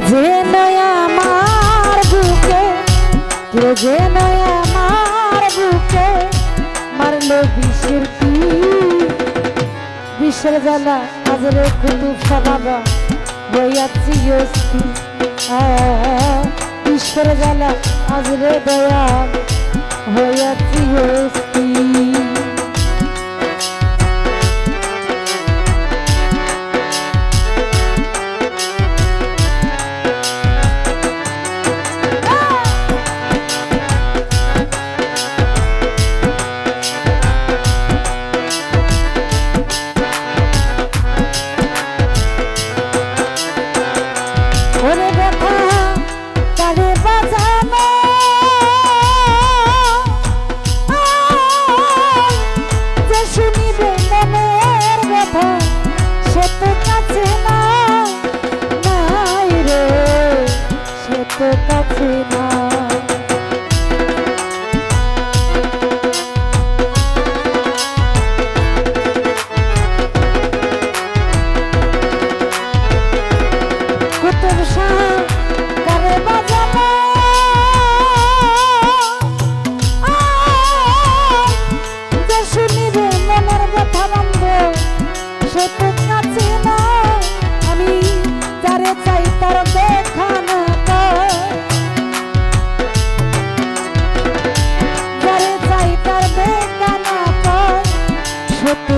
যে আমার বুকে, কে যে আমার বুকে, মারলো বিষের কি বিষের জ্বালা আজরে কুতুব বাবা বইয়াছি অস্থি বিষের জ্বালা আজরে দয়া হইয়াছি অস্থি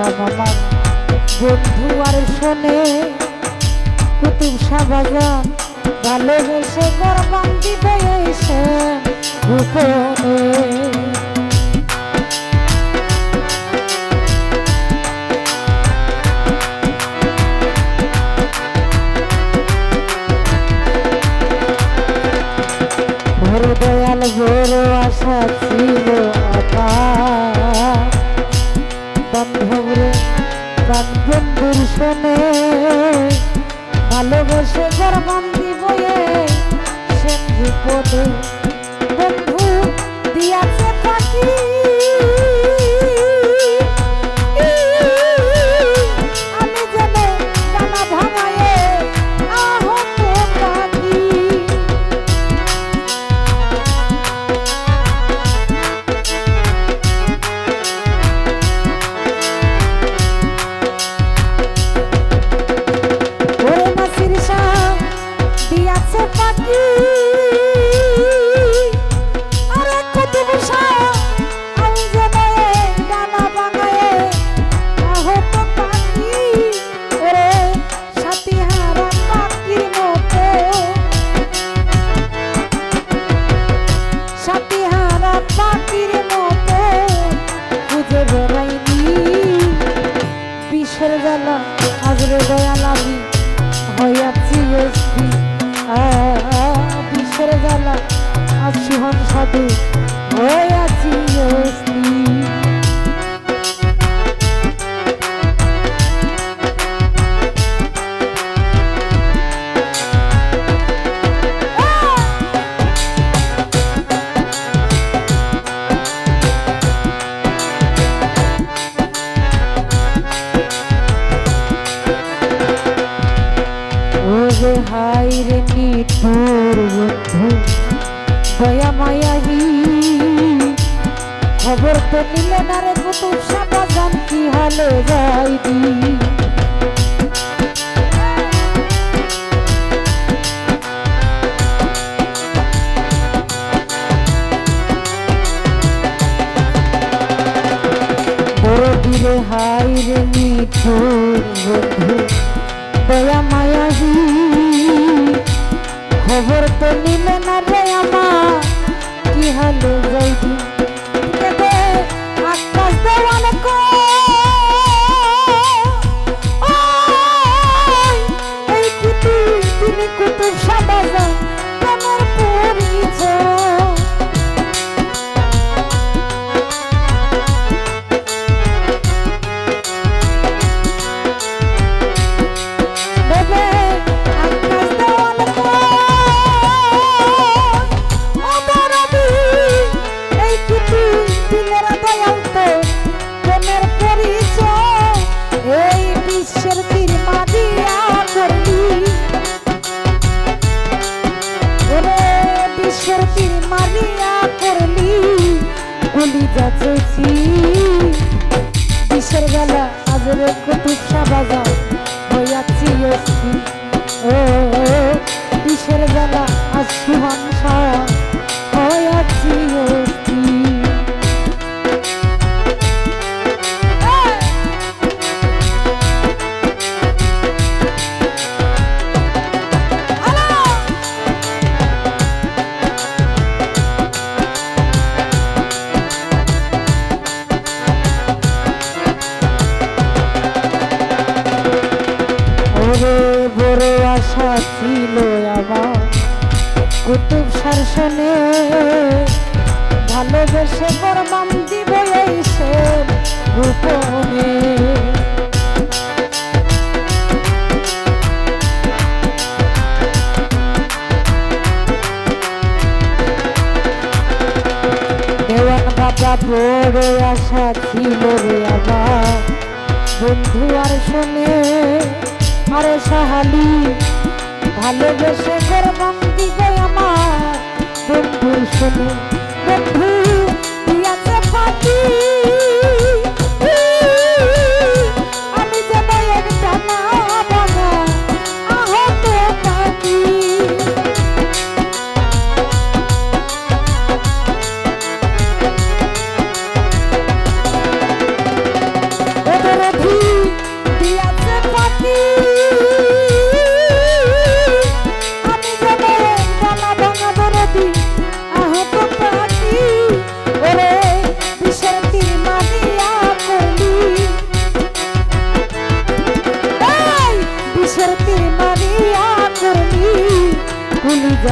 করেছিলাম আমার বন্ধু আর শোনে কুতুব সাবাজান ভালোবেসে গরবান দিবে এসে গোপনে। সাধু হইয়াছি তো নিলে না রে কুতুব সাপা জান কি হালে যাইবি দিলে হাই রে নিঠুর বন্ধু, দয়া মায়াহি খবর তো নিলে না রে আমার, কি হালে যাইবি কলি যাচ্ছি। বিশের বেলা আজরে কুতুব বাজা হইয়াছি এসছি ও বিশের বেলা আজ সুহান সারা ওরে বড় আশা ছিল আমার। কুতুব শাসনে ভালোবেসে বরমাম দিব এই সে গোপনে। বড় আশা ছিল রে আমার। বন্ধু আর শোনে আরে সাহালি ভালোবেসে করবাম দিবে আমার। বন্ধু শুনে বন্ধু